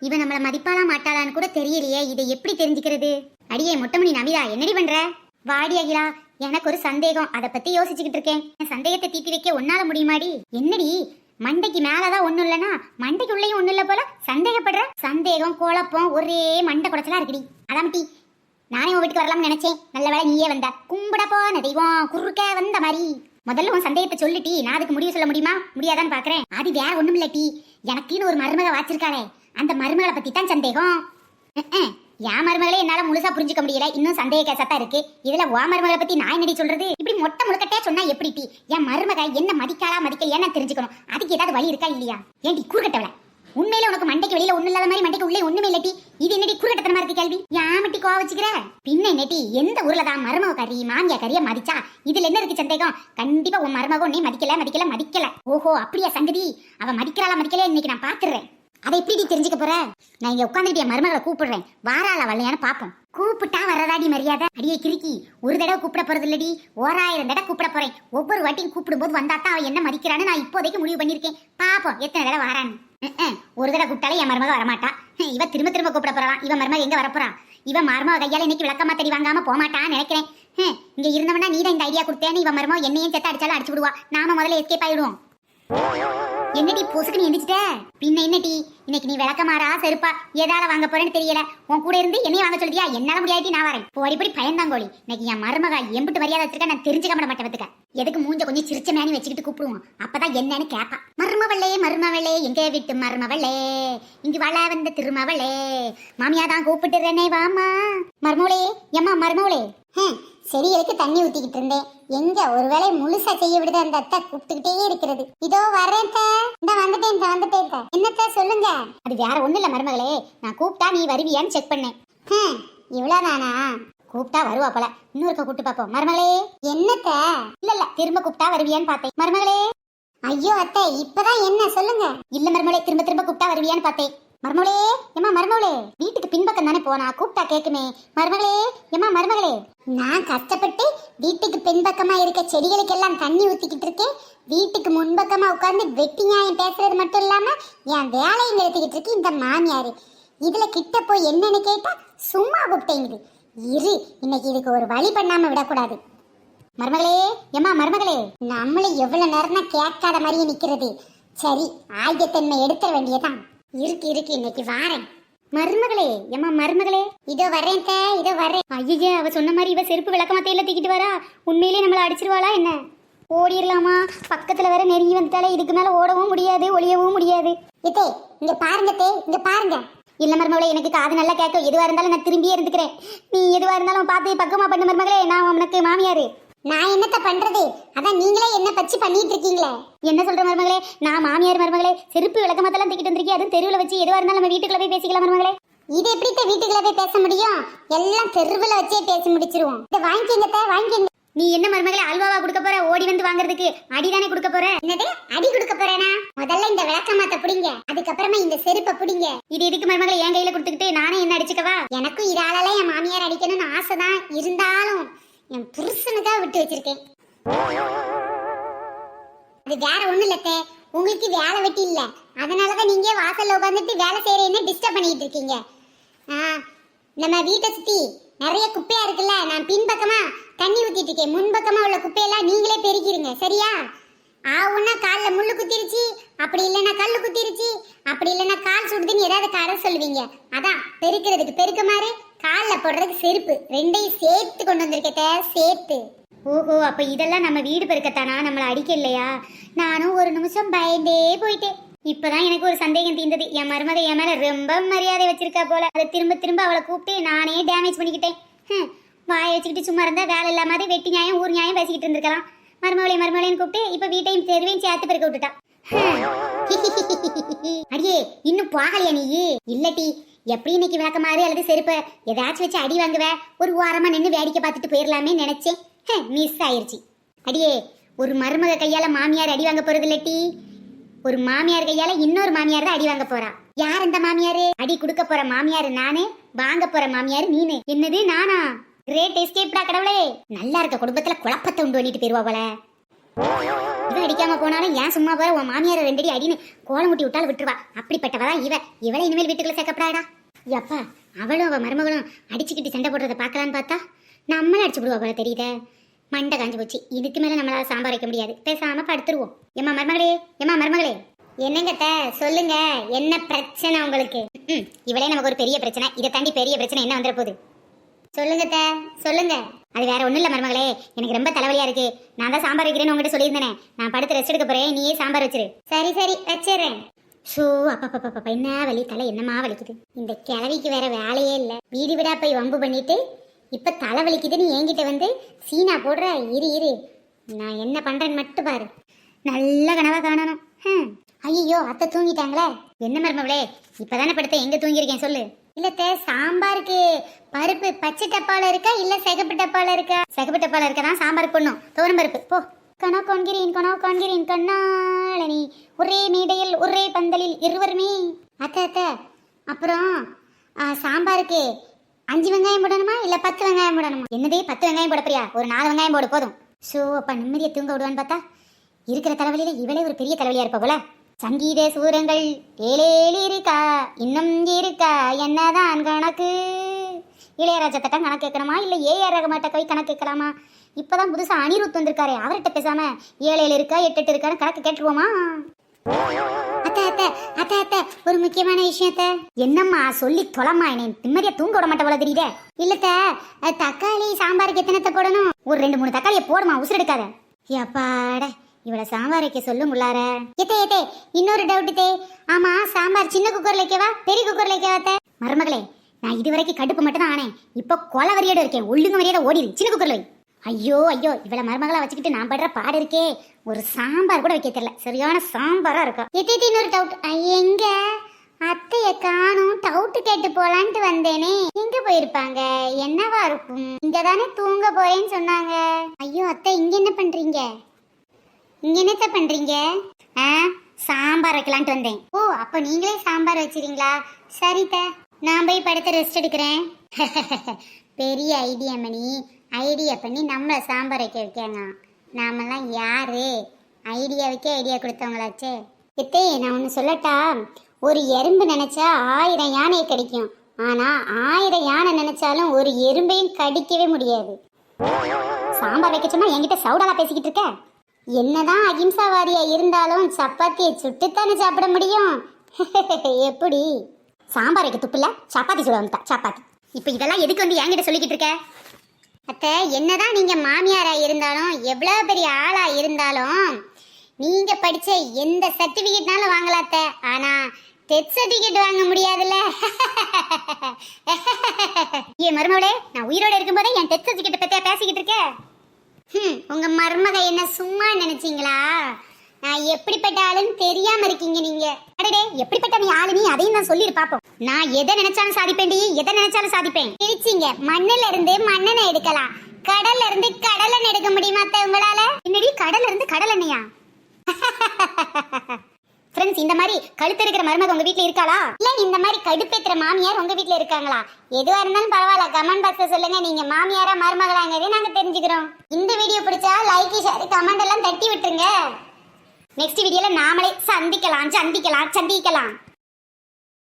இவன் நம்மள மதிப்பாளா மாட்டாளான்னு கூட தெரியலையே. இதை எப்படி தெரிஞ்சுக்கிறது? அடியே மொட்டமணி நவிதா என்னடி பண்ற? வாடி அகிலா எனக்கு ஒரு சந்தேகம். அதை பத்தி யோசிச்சுக்கிட்டு இருக்கேன். என் சந்தேகத்தை தீர்த்தி வைக்க உன்னால முடியுமாடி? என்னடி? மண்டைக்கு மேலதான் ஒண்ணும் இல்லனா மண்டைக்கு உள்ளயும் ஒண்ணும் இல்ல போல சந்தேகப்படுற? சந்தேகம் குழப்பம் ஒரே மண்டை குடைச்சலா இருக்குடி. அதான் நானே உன் வீட்டுக்கு வரலாம்னு நினைச்சேன். நல்ல வேலை நீயே வந்த. கும்பிட போன தெய்வம் குறுக்க வந்த மாதிரி. முதல்ல உன் சந்தேகத்தை சொல்லிட்டி நான் அதுக்கு முடிவு சொல்ல முடியுமா? முடியாதான்னு பாக்குறேன். அது வேற ஒண்ணும் இல்ல டி. எனக்குன்னு ஒரு மருமக வாச்சிருக்காளே. அந்த மருமகளை பத்தி தான் சந்தேகம் என் மருமகளே என்னால முழுசா புரிஞ்சுக்க முடியல. இன்னும் சந்தேக கேசத்தா இருக்கு. இதுல ஓ மருமகளை பத்தி நான் என்னடி சொல்றது? இப்படி மொட்டை முழுக்கட்டே சொன்னா எப்படி டி? என் மருமக என்ன மதிக்காளா மதிக்கலையா தெரிஞ்சுக்கணும். அதுக்கு ஏதாவது வழி இருக்கா இல்லையா? ஏன்டி கூறுகட்டவள? உண்மையில உனக்கு மண்டைக்கு வெளியில ஒண்ணு இல்லாத மாதிரி மண்டைக்கு உள்ளே ஒண்ணுமே இல்லட்டி இது என்னடி கூறுகட்டத்தனமா இருக்கு கேள்வி? யாமட்டி கோவ வச்சுக்கிற? பின்ன என்னடி எந்த ஊர்ல தான் மருமக கறி மாமியா கறிய மதிச்சா? இதுல என்ன இருக்கு சந்தேகம்? கண்டிப்பா உன் மருமக உன்னை மதிக்கல மதிக்கல மதிக்கல. ஓஹோ அப்படியா சங்கதி? அவ மதிக்கிறாளா மதிக்கல இன்னைக்கு நான் பாத்துறேன். அதை எப்படி நீ தெரிஞ்சுக்க போற? நான் இங்க உட்காந்துட்டு என் மருமகளை கூப்பிடுறேன். வாராள வரலையான்னு பாப்போம். கூப்பிட்டா வர்றதாடி மரியாதை. அடியே கிறுக்கி. ஒரு தடவை கூப்பிட போறது இல்லடி ஓராயிரம் தடவை கூப்பிட போறேன். ஒவ்வொரு வாட்டியும் கூப்பிடும்போது வந்தா தான் அவன் என்ன மதிக்கிறான்னு நான் இப்போதைக்கு முடிவு பண்ணிருக்கேன் பாப்போம் எத்தனை தடவை வரான்னு. ஒரு தடவை கூப்பிட்டாலே என் மருமக வரமாட்டா. இவ திரும்ப திரும்ப கூப்பிட போறான் இவன் மருமக எங்க வரப்போறா? இவன் மருமக கையால இன்னைக்கு விளக்கமா தடி வாங்காம போமாட்டான்னு நினைக்கிறேன். ஹம், இங்க இருந்தவனா நீ தான் இந்த ஐடியா கொடுத்தேன்னு இவன் மருமக என்னையும் செத்த அடிச்சாலும் அடிச்சு விடுவா. நாம முதல்ல எஸ்கேப் ஆயிடுவோம். என்னடி பொசுக்கு நீ எந்திரிச்சிட்ட? பின்ன என்னடி இன்னைக்கு நீ விளக்கமாறா செருப்பா எதால வாங்க போறேன்னு தெரியல. உன் கூட இருந்து என்னைய வாங்க சொல்லியா என்னால முடியாட்டி நான் வரேன். போடிப்படி பயந்தாங்கோழி. இன்னைக்கு என் மருமக எம்பிட்டு மரியாதை வச்சிருக்க நான் தெரிஞ்சுக்க மாட்டேன் எதுக்கு மூஞ்ச கொஞ்சம் சிரிச்ச மேனி வச்சுக்கிட்டு கூப்பிடுவோம். அப்பதான் என்னன்னு கேப்பா மருமவளே மருமவளே எங்க வீட்டு மருமவளே? இங்கு வள வந்த திருமவளே. மாமியா தான் கூப்பிட்டுறேனே வாமா மருமவளே எம்மா மருமவளே? செடிகளுக்கு தண்ணி ஊத்திக்கிட்டு இருந்தேன் எங்க ஒருவேளை முழுசா செய்ய விடுத அந்த அத்தை கூப்பிட்டுக்கிட்டே இருக்கிறது. இதோ வரேன். இந்த வந்துட்டேன் இந்த வந்துட்டேன். என்னத்த சொல்லுங்க. அது வேற ஒண்ணு இல்ல மருமகளே. நான் கூப்பிட்டா நீ வருவியான்னு செக் பண்ணேன். ஹம், இவ்வளவுதானா? கூப்பிட்டா வருவா போல. இன்னொருக்க கூப்பிட்டு பாப்போம் மருமகளே என்னத்த? இல்ல இல்ல திரும்ப கூப்பிட்டா வருவியான்னு பார்த்தேன். மருமகளே. ஐயோ அத்தை இப்பதான் என்ன? சொல்லுங்க. இல்ல மருமகளே திரும்ப திரும்ப கூப்பிட்டா வருவியான்னு பார்த்தேன். மருமகளே ஏமா மருமகளே. வீட்டுக்கு பின்பக்கம் தானே போனா? கூப்பிட்டா கேக்குமே. மருமகளே ஏமா மருமகளே. நான் கஷ்டப்பட்டு வீட்டுக்கு பின்பக்கமா இருக்க செடிகளுக்கெல்லாம் தண்ணி ஊத்திக்கிட்டு இருக்கேன். வீட்டுக்கு முன்பக்கமா உட்கார்ந்து வெட்டி நியாயம் பேசுறது மட்டும் இல்லாம என் வேலையும் நிறுத்திக்கிட்டு இருக்கு இந்த மாமியாரு. இதுல கிட்ட போய் என்னன்னு கேட்டா சும்மா கூப்பிட்டேங்குது இரு இன்னைக்கு இதுக்கு ஒரு வழி பண்ணாம விடக்கூடாது. மருமகளே ஏமா மருமகளே நம்மளும் எவ்வளவு நேரம் கேட்காத மாதிரியே நிக்கிறது. சரி ஆயுதத்தன்மை எடுத்துட வேண்டியதான் இருக்கு இருக்கு இன்னைக்கு வாரேன். மருமகளே ஏமா மருமகளே இதோ வரேன் தே இதோ வரேன். ஐயே அவ சொன்ன மாதிரி இவ செருப்பு விளக்கமாத்தையில தூக்கிட்டு வரா? உண்மையிலே நம்மள அடிச்சிருவாளா என்ன? ஓடிரலாமா? பக்கத்துல வேற நெருங்கி வந்துட்டாலே இதுக்கு மேல ஓடவும் முடியாது ஒளியவும் முடியாது. இதே இங்க பாருங்க தே இங்க பாருங்க. இல்ல மருமகளே எனக்கு காது நல்லா கேட்கும் எதுவா இருந்தாலும் நான் திரும்பியே இருந்துக்கிறேன். நீ எதுவா இருந்தாலும் பார்த்து பக்கமா பண்ணு மருமகளே நான் உனக்கு மாமியாரு. நான் என்னத்த பண்றது? அதான் நீங்களே என்ன பச்சு பண்ணிட்டு இருக்கீங்களே? என்ன சொல்ற மருமகளே? நான் மாமியார் மருமகளே செருப்பு விளக்கமாத்தெல்லாம் தூக்கிட்டு வந்திருக்கேன் அதுவும் தெருவில் வச்சு எதுவா இருந்தாலும் நம்ம வீட்டுக்குள்ள போய் பேசிக்கலாம் மருமகளே. இது எப்படி வீட்டுக்குள்ள போய் பேச முடியும்? எல்லாம் தெருவில் வச்சே பேசி முடிச்சிருவோம். இதை வாங்கிக்கங்க வாங்கிக்கங்க. நீ என்ன மருமகளே அல்வாவா கொடுக்க போற? ஓடி வந்து வாங்குறதுக்கு அடிதானே கொடுக்க போற? என்னது? அடி கொடுக்க போறேனா? முதல்ல இந்த விளக்கமாத்த பிடிங்க. அதுக்கப்புறமா இந்த செருப்பை பிடிங்க. இது இதுக்கு மருமகளை என் கையில கொடுத்துக்கிட்டு நானே என்ன அடிச்சுக்கவா? எனக்கும் இதால என் மாமியார் அடிக்கணும்னு ஆசைதான் இருந்தாலும் என் புருஷனுக்காக விட்டு வச்சிருக்கேன். அது வேற ஒண்ணு இல்லத்தே உங்களுக்கு வேலை வெட்டி இல்ல. அதனாலதான் நீங்க வாசல்ல உட்காந்துட்டு வேலை செய்யறேன்னு டிஸ்டர்ப் பண்ணிட்டு இருக்கீங்க. நம்ம வீட்டை சுத்தி நிறைய குப்பையா இருக்குல்ல? நான் பின்பக்கமா தண்ணி இருக்கேன் முன்பக்கமா உள்ள குப்பையெல்லாம் நீங்களே பெருக்கிருங்க சரியா? ஆவுன்னா காலில் முள்ளு குத்திருச்சு அப்படி இல்லைன்னா கல் குத்திருச்சு அப்படி இல்லைன்னா கால் சுடுதுன்னு ஏதாவது கரை சொல்லுவீங்க. அதான் பெருக்கிறதுக்கு பெருக்கமாறு காலில் போடுறதுக்கு செருப்பு ரெண்டையும் சேர்த்து கொண்டு வந்திருக்கே சேர்த்து. ஓஹோ அப்போ இதெல்லாம் நம்ம வீடு பெருக்கத்தானா? நம்மளை அடிக்க இல்லையா நானும் ஒரு நிமிஷம் பயந்தே போயிட்டேன். இப்பதான் எனக்கு ஒரு சந்தேகம் தீர்ந்தது. என் மருமக என் மேல ரொம்ப மரியாதை வச்சிருக்கா போல. அதை திரும்ப திரும்ப அவளை கூப்பிட்டு நானே டேமேஜ் பண்ணிக்கிட்டேன். ஹம், வாயை வச்சுக்கிட்டு சும்மா இருந்தா வேலை இல்லாம மாதிரி வெட்டி நியாயம் ஊர் நியாயம் பேசிக்கிட்டு இருந்திருக்கலாம். மருமகளை மருமகளையும் கூப்பிட்டு இப்ப வீட்டையும் தெருவையும் சேர்த்து பெருக்க விட்டுட்டா. அடியே இன்னும் போகலையா நீ? இல்லட்டி எப்படி இன்னைக்கு விளக்கமாறு அல்லது செருப்பு ஏதாச்சும் வச்சு அடி வாங்குவ? ஒரு வாரமா நின்று வேடிக்கை பார்த்துட்டு போயிடலாமே நினைச்சேன். மிஸ் ஆயிருச்சு. அடியே ஒரு மருமக கையால மாமியார் அடி வாங்க போறது இல்லட்டி? ஒரு மாமியார் கையால இன்னொரு மாமியார் தான் அடி வாங்க போறா. யார் இந்த மாமியாரு? அடி கொடுக்க போற மாமியாரு நானு வாங்க போற மாமியாரு நீனு. என்னது நானா? கிரேட் எஸ்கேப்டா கடவுளே. நல்லா இருக்க குடும்பத்துல குழப்பத்தை உண்டு பண்ணிட்டு போயிருவா போல. இவன் அடிக்காம போனாலும் ஏன் சும்மா போற? உன் மாமியார ரெண்டடி அடின்னு கோலம் முட்டி விட்டாலும் விட்டுருவா. அப்படிப்பட்டவ இவ. இவளை இனிமேல் வீட்டுக்குள்ள சேர்க்கப்படாடா எப்பா அவளும் அவ மருமகளும் அடிச்சுக்கிட்டு சண்டை போடுறத பார்க்கலான்னு பார்த்தா நம்மளும் அடிச்சு விடுவா போல தெரியுதே. மண்டை காஞ்சி போச்சு. இதுக்கு மேல நம்மளால சாம்பார் வைக்க முடியாது. பேசாம படுத்துருவோம். ஏமா மருமகளே? ஏமா மருமகளே? என்னங்கத்த சொல்லுங்க. என்ன பிரச்சனை உங்களுக்கு? ம், இவளே நமக்கு ஒரு பெரிய பிரச்சனை. இதை தாண்டி பெரிய பிரச்சனை என்ன வந்துட போகுது? சொல்லுங்க சொல்லுங்க. அது வேற ஒண்ணும் இல்ல மருமகளே. எனக்கு ரொம்ப தலைவலியா இருக்கு. நான் தான் சாம்பார் வைக்கிறேன்னு உங்ககிட்ட சொல்லியிருந்தேனே. நான் படுத்து ரெஸ்ட் எடுக்க போறேன். நீயே சாம்பார் வச்சிரு. சரி சரி. வச்சிடுறேன் ஷோ அப்பப்பப்பப்ப என்ன வலி தலை என்னமா வலிக்குது? இந்த கிழவிக்கு வேற வேலையே இல்ல. வீடு விடா போய் வம்பு பண்ணிட்டு இப்ப தலை வலிக்குதுன்னு என்கிட்ட வந்து சீனா போடுற இரு இரு. நான் என்ன பண்ணுறேன்னு மட்டும் பாரு. நல்ல கனவா காணணும். ஐயோ அத்தை தூங்கிட்டாங்களே. என்ன மருமவளே இப்பதானே படுத்த எங்க தூங்கியிருக்கேன்? சொல்லு. இல்லத்த சாம்பாருக்கு பருப்பு பச்சை டப்பால இருக்கா இல்ல சிகப்பு டப்பால இருக்கா? சிகப்பு டப்பால இருக்கதான் தான் பண்ணும் போடணும். துவரம் பருப்பு. போ. கணா காண்கிறேன் கணோ காண்கிறேன் கண்ணாளனி. ஒரே மேடையில் ஒரே பந்தலில் இருவருமே. அத்த அத்த. அப்புறம் சாம்பாருக்கு அஞ்சு வெங்காயம் போடணுமா இல்ல பத்து வெங்காயம் போடணுமா? என்னதே பத்து வெங்காயம் போடப்பறியா ஒரு நாலு வெங்காயம் போடு போதும். ஸோ அப்பா நிம்மதியை தூங்க விடுவான்னு பார்த்தா இருக்கிற தலைவலியில இவளே ஒரு பெரிய தலைவலியா இருப்பா போல. சங்கீத சூரங்கள் ஏழேழு இருக்கா? இன்னும் இருக்கா? என்னதான் கணக்கு? இளையராஜா தட்டம் கணக்கு கேட்கணுமா? இல்லை ஏஆர் ரகமாட்ட கை கணக்கு கேட்கலாமா? இப்பதான் புதுசாக அனிருத் வந்திருக்காரு அவர்கிட்ட பேசாம ஏழு இருக்கா எட்டு எட்டு இருக்கான்னு கணக்கு கேட்டுருவோமா? அத்தை அத்தை அத்தை அத்தை ஒரு முக்கியமான விஷயத்த என்னம்மா சொல்லி தொலைமா என்னை நிம்மதியாக தூங்க விட மாட்டே போல தெரியுதே. இல்லத்த தக்காளி சாம்பாருக்கு எத்தனை போடணும்? ஒரு ரெண்டு மூணு தக்காளியை போடுமா உசுரெடுக்காத எப்பாடே இவளை சாம்பார் வைக்க சொல்லும் உள்ளார எத்தே எத்தே இன்னொரு டவுட் தே. ஆமா சாம்பார் சின்ன குக்கர்ல வைக்கவா பெரிய குக்கர்ல வைக்கவா அத்தை? மருமகளே நான் இதுவரைக்கும் கடுப்பு மட்டும் தான் ஆனேன். இப்போ கொலை வரியோட இருக்கேன். ஒழுங்கு மரியாதை ஓடிடு. சின்ன குக்கர்ல வை. ஐயோ ஐயோ இவளை மருமகளா வச்சுக்கிட்டு நான் படுற பாடு இருக்கே. ஒரு சாம்பார் கூட வைக்க தெரியல. சரியான சாம்பாரா இருக்கா. எத்தே இன்னொரு டவுட் எங்க? அத்தைய காணும் டவுட் கேட்டு போலான்ட்டு வந்தேனே. எங்க போயிருப்பாங்க? என்னவா இருக்கும்? இங்க தானே தூங்க போறேன்னு சொன்னாங்க. ஐயோ அத்தை இங்க என்ன பண்றீங்க? நீங்க என்னத்த பண்றீங்க? ஆ சாம்பார் வைக்கலான்ட்டு வந்தேன். ஓ அப்ப நீங்களே சாம்பார் வச்சிரீங்களா சரித்த நான் போய் படுத்து ரெஸ்ட் எடுக்கிறேன். பெரிய ஐடியா மணி. ஐடியா பண்ணி நம்மளை சாம்பார் வைக்க வைக்காங்க. நாமெல்லாம் யாரு? ஐடியா வைக்க ஐடியா கொடுத்தவங்களாச்சே. இத்தே நான் ஒன்று சொல்லட்டா? ஒரு எறும்பு நினைச்சா ஆயிரம் யானையை கடிக்கும். ஆனா ஆயிரம் யானை நினைச்சாலும் ஒரு எறும்பையும் கடிக்கவே முடியாது. சாம்பார் வைக்க சொன்னா என்கிட்ட சவுடாலா பேசிக்கிட்டு இருக்க? என்னதான் அகிம்சாவாதியா இருந்தாலும் சப்பாத்தியை சுட்டுத்தானே சாப்பிட முடியும்? எப்படி? சாம்பார் வைக்க துப்புல? சப்பாத்தி சுட வந்துட்டா சப்பாத்தி. இப்போ இதெல்லாம் எதுக்கு வந்து என்கிட்ட சொல்லிக்கிட்டு இருக்க? அத்தை என்னதான் நீங்க மாமியாரா இருந்தாலும் எவ்வளவு பெரிய ஆளா இருந்தாலும் நீங்க படிச்ச எந்த சர்டிபிகேட்னாலும் வாங்கலாம் அத்தை. ஆனா டெத் சர்டிபிகேட் வாங்க முடியாதுல்ல? ஏ மருமவளே நான் உயிரோட இருக்கும்போதே என் டெத் சர்டிபிகேட் பத்தியா பேசிக்கிட்டு இருக்கேன் ஹம், உங்க மருமக என்ன சும்மா நினைச்சீங்களா? நான் எப்படிப்பட்ட ஆளுன்னு தெரியாம இருக்கீங்க நீங்க. அடடே எப்படிப்பட்ட நீ ஆளு? நீ அதையும் நான் சொல்லிரு பாப்போம். நான் எதை நினைச்சாலும் சாதிப்பேன்டி எதை நினைச்சாலும் சாதிப்பேன். பிரிச்சிங்க. மண்ணுல இருந்து மண்ணெண்ணை எடுக்கலாம். கடல்ல இருந்து கடலெண்ணெய் எடுக்க முடியுமா உங்களால? என்னடி கடல்ல இருந்து கடலெண்ணெயா? ஃப்ரெண்ட்ஸ் இந்த மாதிரி கழுத்து இருக்கிற மருமக உங்க வீட்ல இருக்காளா? இல்ல இந்த மாதிரி கடுப்பேத்துற மாமியார் உங்க வீட்ல இருக்காங்களா? எதுவா இருந்தாலும் பரவாயில்ல கமெண்ட் பாக்ஸ்ல சொல்லுங்க. நீங்க மாமியாரா மருமகளாங்கிறதே நாங்க தெரிஞ்சுக்கிறோம். இந்த வீடியோ பிடிச்சா லைக் ஷேர் கமெண்ட் எல்லாம் தட்டி விட்டுருங்க. நெக்ஸ்ட் வீடியோல நாமளே சந்திக்கலாம் சந்திக்கலாம் சந்திக்கலாம்.